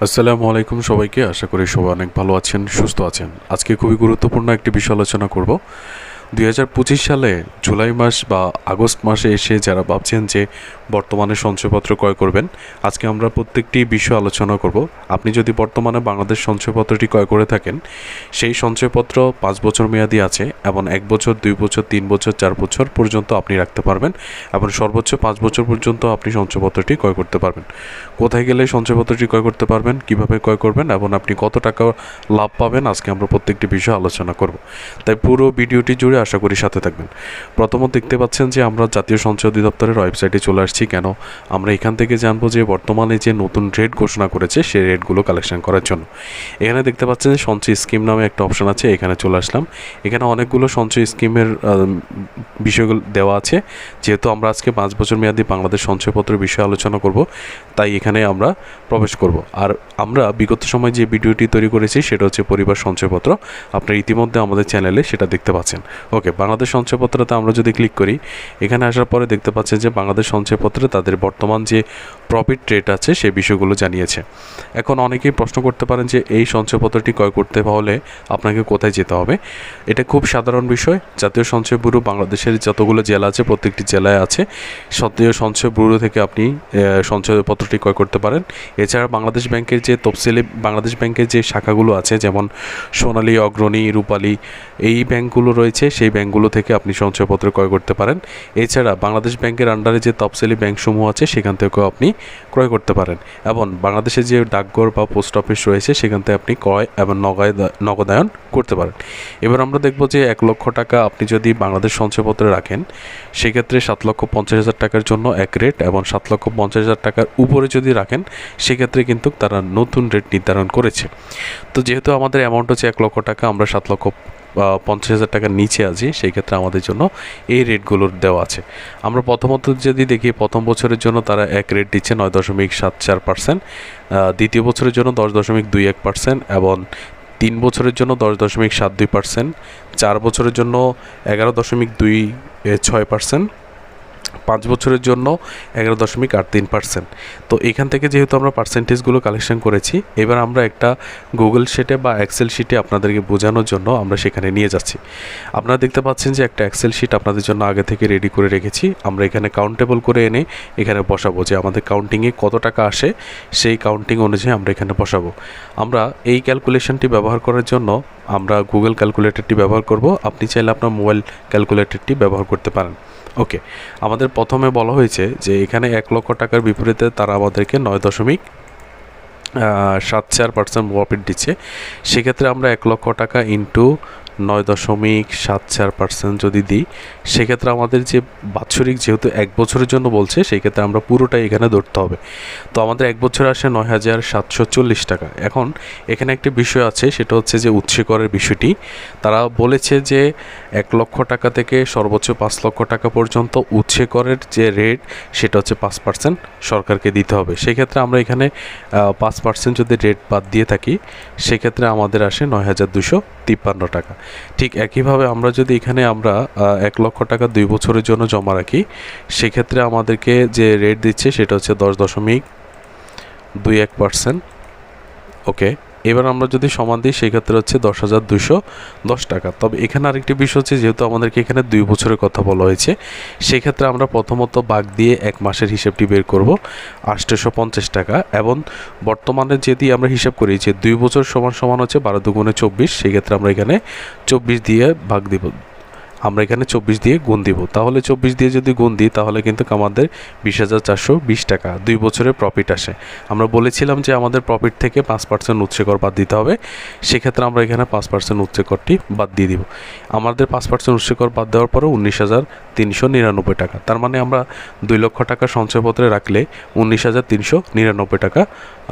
আসসালামু আলাইকুম সবাইকে। আশা করি সবাই অনেক ভালো আছেন, সুস্থ আছেন। আজকে খুবই গুরুত্বপূর্ণ একটি বিষয় আলোচনা করব। দুই হাজার পঁচিশ সালে জুলাই মাস বা আগস্ট মাসে এসে যারা ভাবছেন যে বর্তমানে সঞ্চয়পত্র ক্রয় করবেন, আজকে আমরা প্রত্যেকটি বিষয় আলোচনা করব। আপনি যদি বর্তমানে বাংলাদেশ সঞ্চয়পত্রটি ক্রয় করে থাকেন, সেই সঞ্চয়পত্র পাঁচ বছর মেয়াদি আছে এবং এক বছর, দুই বছর, তিন বছর, চার বছর পর্যন্ত আপনি রাখতে পারবেন এবং সর্বোচ্চ পাঁচ বছর পর্যন্ত আপনি সঞ্চয়পত্রটি ক্রয় করতে পারবেন। কোথায় গেলে সঞ্চয়পত্রটি ক্রয় করতে পারবেন, কীভাবে ক্রয় করবেন এবং আপনি কত টাকা লাভ পাবেন, আজকে আমরা প্রত্যেকটি বিষয় আলোচনা করব। তাই পুরো ভিডিওটি জুড়ে আশা করি সাথে থাকবেন। প্রথমত দেখতে পাচ্ছেন যে আমরা জাতীয় সঞ্চয় অধিদপ্তরের ওয়েবসাইটে চলে আসছি কেন? আমরা এখান থেকে জানব যে বর্তমানে যে নতুন রেট ঘোষণা করেছে সেই রেটগুলো কালেকশন করার জন্য। এখানে দেখতে পাচ্ছেন সঞ্চয় স্কিম নামে একটা অপশন আছে, এখানে চলে আসলাম। এখানে অনেকগুলো সঞ্চয় স্কিমের বিষয়গুলো দেওয়া আছে। যেহেতু আমরা আজকে পাঁচ বছর মেয়াদি বাংলাদেশ সঞ্চয়পত্রের বিষয়ে আলোচনা করব, তাই এখানে আমরা প্রবেশ করব। আর আমরা বিগত সময় যে ভিডিওটি তৈরি করেছি, সেটা হচ্ছে পরিবার সঞ্চয়পত্র। আপনার ইতিমধ্যে আমাদের চ্যানেলে সেটা দেখতে পাচ্ছেন। ওকে বাংলাদেশ সঞ্চয়পত্রতে আমরা যদি ক্লিক করি, এখানে আসার পরে দেখতে পাচ্ছেন যে বাংলাদেশ সঞ্চয়পত্রে তাদের বর্তমান যে প্রফিট রেট আছে সেই বিষয়গুলো জানিয়েছে। এখন অনেকেই প্রশ্ন করতে পারেন যে এই সঞ্চয়পত্রটি ক্রয় করতে হলে আপনাকে কোথায় যেতে হবে? এটা খুব সাধারণ বিষয়। জাতীয় সঞ্চয় ব্যুরো বাংলাদেশের যতগুলো জেলা আছে, প্রত্যেকটি জেলায় আছে, জাতীয় সঞ্চয় ব্যুরো থেকে আপনি সঞ্চয়পত্রটি ক্রয় করতে পারেন। এছাড়া বাংলাদেশ ব্যাংকের যে তফসিলি, বাংলাদেশ ব্যাংকের যে শাখাগুলো আছে, যেমন সোনালী, অগ্রণী, রূপালী, এই ব্যাংকগুলো রয়েছে। সেই ব্যাংকগুলো থেকে আপনি সঞ্চয়পত্র ক্রয় করতে পারেন। এছাড়া বাংলাদেশ ব্যাংকের আন্ডারে যে তফসিলি ব্যাংকসমূহ আছে, সেখান থেকেও আপনি ক্রয় করতে পারেন। এবং বাংলাদেশে যে ডাকঘর বা পোস্ট অফিস রয়েছে, সেখান থেকে আপনি ক্রয় এবং নগদ নগদায়ন করতে পারেন। এবার আমরা দেখব যে এক লক্ষ টাকা আপনি যদি বাংলাদেশ সঞ্চয়পত্রে রাখেন, সেক্ষেত্রে সাত লক্ষ পঞ্চাশ হাজার টাকার জন্য এক রেট এবং সাত লক্ষ পঞ্চাশ হাজার টাকার উপরে যদি রাখেন, সেক্ষেত্রে কিন্তু তারা নতুন রেট নির্ধারণ করেছে। তো যেহেতু আমাদের অ্যামাউন্ট হচ্ছে এক লক্ষ টাকা, আমরা সাত লক্ষ পঞ্চাশ হাজার টাকার নিচে আছি, সেই ক্ষেত্রে আমাদের জন্য এই রেটগুলোর দেওয়া আছে। আমরা প্রথমত যদি দেখি, প্রথম বছরের জন্য তারা এক রেট দিচ্ছে নয় দশমিক সাত চার পার্সেন্ট দ্বিতীয় বছরের জন্য দশ দশমিক দুই এক পার্সেন্ট এবং তিন বছরের জন্য দশ দশমিক সাত দুই পার্সেন্ট চার বছরের জন্য এগারো দশমিক দুই ছয় পার্সেন্ট পাঁচ বছরের জন্য এগারো দশমিক আট তিন পার্সেন্ট তো এখান থেকে যেহেতু আমরা পার্সেন্টেজগুলো কালেকশন করেছি, এবার আমরা একটা গুগল শিটে বা এক্সেল শিটে আপনাদেরকে বোঝানোর জন্য আমরা সেখানে নিয়ে যাচ্ছি। আপনারা দেখতে পাচ্ছেন যে একটা এক্সেল শিট আপনাদের জন্য আগে থেকে রেডি করে রেখেছি। আমরা এখানে কাউন্টেবল করে এনে এখানে বসাবো যে আমাদের কাউন্টিংয়ে কত টাকা আসে, সেই কাউন্টিং অনুযায়ী আমরা এখানে বসাবো। আমরা এই ক্যালকুলেশনটি ব্যবহার করার জন্য আমরা গুগল ক্যালকুলেটরটি ব্যবহার করব। আপনি চাইলে আপনার মোবাইল ক্যালকুলেটরটি ব্যবহার করতে পারেন। ওকে আমাদের প্রথমে বলা হয়েছে যে এখানে এক লক্ষ টাকার বিপরীতে তারা আমাদেরকে নয় দশমিক সাত চার পার্সেন্ট প্রফিট দিচ্ছে। সেক্ষেত্রে আমরা এক লক্ষ টাকা ইন্টু নয় দশমিক সাত চার পার্সেন্ট যদি দিই, সেক্ষেত্রে আমাদের যে বাৎসরিক যেহেতু এক বছরের জন্য বলছে সেই ক্ষেত্রে আমরা পুরোটাই এখানে ধরতে হবে। তো আমাদের এক বছর আসে নয় হাজার সাতশো চল্লিশ টাকা। এখন এখানে একটি বিষয় আছে, সেটা হচ্ছে যে উৎসে করের বিষয়টি। তারা বলেছে যে এক লক্ষ টাকা থেকে সর্বোচ্চ পাঁচ লক্ষ টাকা পর্যন্ত উৎসে করের যে রেট সেটা হচ্ছে পাঁচ পার্সেন্ট সরকারকে দিতে হবে। সেক্ষেত্রে আমরা এখানে পাঁচ পার্সেন্ট যদি রেট বাদ দিয়ে থাকি, সেক্ষেত্রে আমাদের আসে নয় হাজার দুশো তিপ্পান্ন টাকা। ঠিক একইভাবে আমরা যদি এখানে আমরা এক লক্ষ টাকা দুই বছরের জন্য জমা রাখি, সেক্ষেত্রে আমাদেরকে যে রেট দিচ্ছে সেটা হচ্ছে দশ দশমিক দুই এক পার্সেন্ট ওকে এবার আমরা যদি সমান দিই, সেক্ষেত্রে হচ্ছে দশ হাজার দুশো দশ টাকা। তবে এখানে আরেকটি বিষয় হচ্ছে, যেহেতু আমাদেরকে এখানে দুই বছরের কথা বলা হয়েছে, সেক্ষেত্রে আমরা প্রথমত বাঘ দিয়ে এক মাসের হিসেবটি বের করব আষ্টশো পঞ্চাশ টাকা। এবং বর্তমানে যদি আমরা হিসাব করি যে দুই বছর সমান সমান হচ্ছে বারো দুগুণে চব্বিশ, সেক্ষেত্রে আমরা এখানে চব্বিশ দিয়ে ভাগ দিব। আমরা এখানে চব্বিশ দিয়ে গুণ দিব। তাহলে চব্বিশ দিয়ে যদি গুণ দিই, তাহলে কিন্তু আমাদের বিশ হাজার চারশো বিশ টাকা, দুই বছরের প্রফিট আসে। আমরা বলেছিলাম যে আমাদের প্রফিট থেকে পাঁচ পার্সেন্ট উৎসেকর বাদ দিতে হবে, সেক্ষেত্রে আমরা এখানে পাঁচ পার্সেন্ট উৎসেকরটি বাদ দিয়ে দিব। আমাদের পাঁচ পার্সেন্ট উৎসেকর বাদ দেওয়ার পরে উনিশ হাজার তিনশো নিরানব্বই টাকা। তার মানে আমরা দুই লক্ষ টাকা সঞ্চয়পত্রে রাখলে উনিশ হাজার তিনশো নিরানব্বই টাকা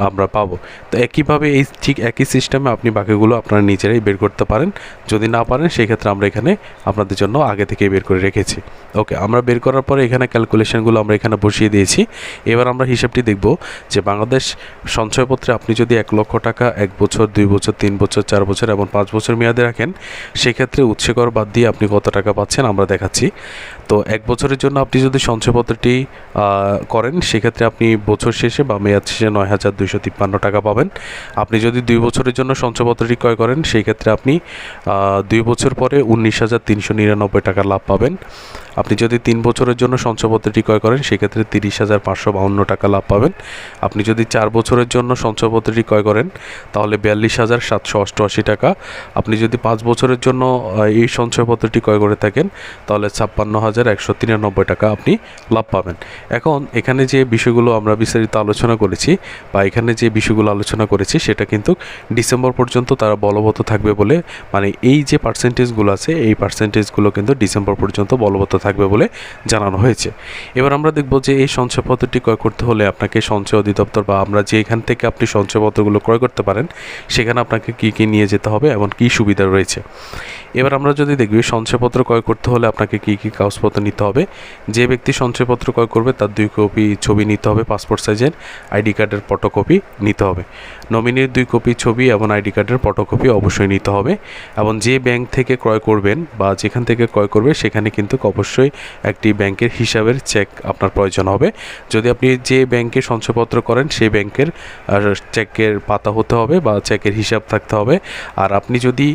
আমরা পাবো। তো একইভাবে এই ঠিক একই সিস্টেমে আপনি বাকিগুলো আপনারা নিজেরাই বের করতে পারেন। যদি না পারেন, সেক্ষেত্রে আমরা এখানে আপনাদের জন্য আগে থেকে বের করে রেখেছি। ওকে, আমরা বের করার পরে এখানে ক্যালকুলেশনগুলো আমরা এখানে বসিয়ে দিয়েছি। এবার আমরা হিসাবটি দেখব যে বাংলাদেশ সঞ্চয়পত্রে আপনি যদি এক লক্ষ টাকা, এক বছর, দুই বছর, তিন বছর, চার বছর এবং পাঁচ বছর মেয়াদে রাখেন, সেক্ষেত্রে উৎসে কর বাদ দিয়ে আপনি কত টাকা পাচ্ছেন আমরা দেখাচ্ছি। তো এক বছরের জন্য আপনি যদি সঞ্চয়পত্রটি করেন, সেক্ষেত্রে আপনি বছর শেষে বা মেয়াদ শেষে নয় হাজার দুইশো তিপ্পান্ন টাকা পাবেন। আপনি যদি দুই বছরের জন্য সঞ্চয়পত্রটি ক্রয় করেন সেই ক্ষেত্রে আপনি দুই বছর পরে উনিশ হাজার তিনশো নিরানব্বই টাকা লাভ পাবেন। আপনি যদি তিন বছরের জন্য সঞ্চয়পত্রটি ক্রয় করেন, সেক্ষেত্রে তিরিশ হাজার পাঁচশো বাউন্ন টাকা লাভ পাবেন। আপনি যদি চার বছরের জন্য সঞ্চয়পত্রটি ক্রয় করেন, তাহলে বিয়াল্লিশ হাজার সাতশো অষ্টআশি টাকা। আপনি যদি পাঁচ বছরের জন্য এই সঞ্চয়পত্রটি ক্রয় করে থাকেন, তাহলে ছাপ্পান্ন হাজার একশো তিরানব্বই টাকা আপনি লাভ পাবেন। এখন এখানে যে বিষয়গুলো আমরা বিস্তারিত আলোচনা করেছি, বা এখানে যে বিষয়গুলো আলোচনা করেছি, সেটা কিন্তু ডিসেম্বর পর্যন্ত তারা বলবৎ থাকবে বলে মানে এই যে পার্সেন্টেজগুলো আছে, এই পার্সেন্টেজগুলো কিন্তু ডিসেম্বর পর্যন্ত বলবৎ থাকবে বলে জানানো হয়েছে। এবার আমরা দেখব যে এই সঞ্চয়পত্রটি ক্রয় করতে হলে আপনাকে সঞ্চয় অধিদপ্তর বা আমরা যেখান থেকে আপনি সঞ্চয়পত্রগুলো ক্রয় করতে পারেন, সেখানে আপনাকে কী কী নিয়ে যেতে হবে এবং কী সুবিধা রয়েছে। এবার আমরা যদি দেখবি সঞ্চয়পত্র ক্রয় করতে হলে আপনাকে কী কী কাগজপত্র নিতে হবে, যে ব্যক্তি সঞ্চয়পত্র ক্রয় করবে তার দুই কপি ছবি নিতে হবে, পাসপোর্ট সাইজের আইডি কার্ডের ফটোকপি নিতে হবে। নমিনির দুই কপি ছবি এবং আইডি কার্ডের ফটোকপি অবশ্যই নিতে হবে এবং যে ব্যাংক থেকে ক্রয় করবেন বা যেখান থেকে ক্রয় করবে, সেখানে কিন্তু অবশ্যই একটি ব্যাংকের হিসাবের চেক আপনার প্রয়োজন হবে। যদি আপনি যে ব্যাংকে সঞ্চয়পত্র করেন, সেই ব্যাংকের চেকের পাতা হতে হবে বা চেকের হিসাব থাকতে হবে। আর আপনি যদি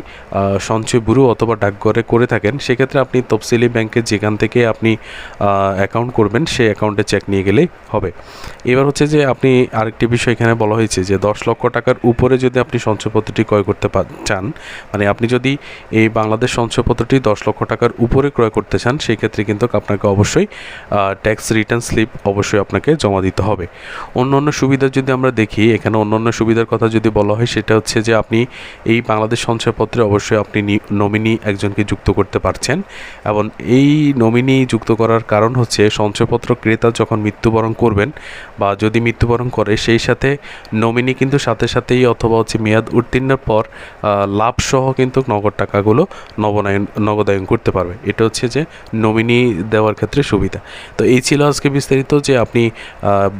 সঞ্চয় ব্যুরো অথবা ডাকঘরে করে থাকেন, সেক্ষেত্রে আপনি তফসিলি ব্যাংকে যেখান থেকে আপনি অ্যাকাউন্ট করবেন, সেই অ্যাকাউন্টে চেক নিয়ে গেলেই হবে। এবার হচ্ছে যে আপনি আরেকটি বিষয় এখানে বলা হয়েছে যে, দশ লক্ষ টাকার উপরে যদি আপনি সঞ্চয়পত্রটি ক্রয় করতে চান মানে আপনি যদি এই বাংলাদেশ সঞ্চয়পত্রটি দশ লক্ষ টাকার উপরে ক্রয় করতে চান, সেই ক্ষেত্রে কিন্তু আপনাকে অবশ্যই ট্যাক্স রিটার্ন স্লিপ অবশ্যই আপনাকে জমা দিতে হবে। অন্য অন্য সুবিধা যদি আমরা দেখি, এখানে অন্য অন্য সুবিধার কথা যদি বলা হয়, সেটা হচ্ছে যে আপনি এই বাংলাদেশ সঞ্চয়পত্রে অবশ্যই আপনি নমিনি একজনকে যুক্ত করতে পারছেন এবং এই নমিনি যুক্ত করার কারণ হচ্ছে, সঞ্চয়পত্র ক্রেতা যখন মৃত্যুবরণ করবেন বা যদি মৃত্যুবরণ করে, সেই সাথে নমিনি কিন্তু সাথে সাথেই অথবা হচ্ছে মেয়াদ উত্তীর্ণের পর লাভ সহ কিন্তু নগদ টাকাগুলো নবনায়ন, নগদায়ন করতে পারবে। এটা হচ্ছে যে নমিনি দেওয়ার ক্ষেত্রে সুবিধা। তো এই ছিল আজকে বিস্তারিত যে আপনি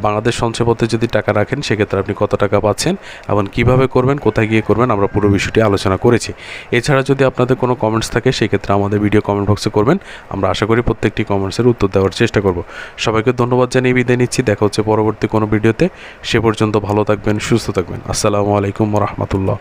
বাংলাদেশ সঞ্চয়পত্রে যদি টাকা রাখেন, সেক্ষেত্রে আপনি কত টাকা পাচ্ছেন এবং কীভাবে করবেন, কোথায় গিয়ে করবেন, আমরা পুরো বিষয়টি আলোচনা করেছি। এছাড়া যদি আপনাদের কোনো কমেন্টস থাকে, সেক্ষেত্রে আমাদের ভিডিও কমেন্ট বক্সে করবেন। আমরা আশা করি প্রত্যেকটি কমেন্টসের উত্তর দেওয়ার চেষ্টা করব। সবাইকে ধন্যবাদ জানিয়ে বিদায় নিচ্ছি। দেখা হচ্ছে পরবর্তী কোনো ভিডিওতে সে পর্যন্ত ভালো থাকবেন, সুস্থ থাকবেন। আসসালামু আলাইকুম রহমতুল্লাহ।